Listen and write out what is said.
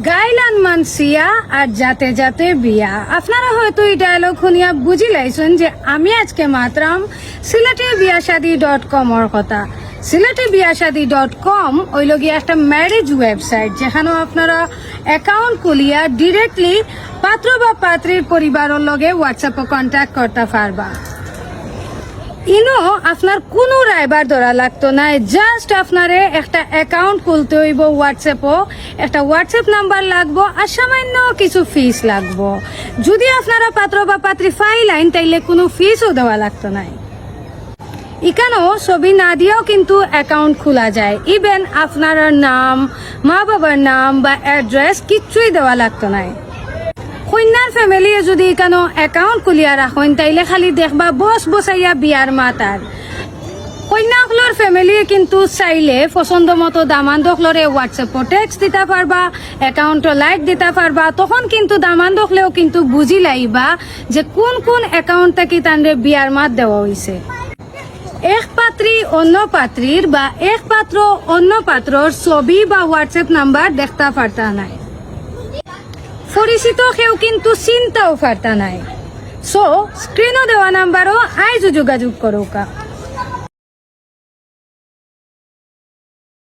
গাইলান মানসিয়া আর যাতে যাতে বিয়া। আপনারা হয়তো এই ডায়লগ শুনিয়া বুঝি লাইছেন যে আমি আজকে মাত্রাম সিলেটি বিয়া শাদি ডট কমর কথা। সিলেটি বিয়া শাদি ডট কম ওই লগিয়া একটা ম্যারেজ ওয়েবসাইট যেখানে আপনারা অ্যাকাউন্ট খুলিয়া ডিরেক্টলি পাত্র বা পাত্রীর পরিবারের লগে হোয়াটসঅ্যাপে কন্ট্যাক্ট করতে পারবা। ইনো, আপনার কোনো রাইবার ধরা লাগতো না। জাস্ট আপনারে একটা অ্যাকাউন্ট খুলতে হইব হোয়াটসঅ্যাপও একটা হোয়াটসঅ্যাপ নাম্বার লাগবো আর সামান্য কিছু ফিস লাগবো। যদি আপনারা পাত্র বা পাত্রী ফাইল আইন, তাইলে কোনো ফিসও দেওয়া লাগতো না ইকানো, ছবি না দিয়েও কিন্তু অ্যাকাউন্ট খোলা যায়। ইভেন আপনার নাম মা বাবার নাম বা অ্যাড্রেস কিচ্ছুই দেওয়া লাগতো না কন্যার ফ্যামিলিয়ে যদি কেন অ্যাকাউন্ট খুলিয়া রাখেন তাইলে খালি দেখবা বস বসাইয়া বিয়ার মাতার কন্যাসকলের ফ্যামিলিয়ে কিন্তু চাইলে, পছন্দ মতো দামান দখলরে হোয়াটসঅ্যাপ টেক্সট দিতে পারবা অ্যাকাউন্ট লাইক দিতে পারবা তখন কিন্তু দামান দখলেও কিন্তু বুঝি লাইবা যে কোন কোন অ্যাকাউন্ট থেকে তানরে বিয়ার মাত দেওয়া হয়েছে এক পাত্রী অন্য পাত্রীর বা এক পাত্র অন্য পাত্রর ছবি বা হোয়াটসঅ্যাপ নাম্বার দেখতে পারতা নাই। পরিচিত কেউ কিন্তু চিন্তাও ফার্তা নাই। সো স্ক্রিনও দেওয়া নাম্বারও আইজও যোগাযোগ করুকা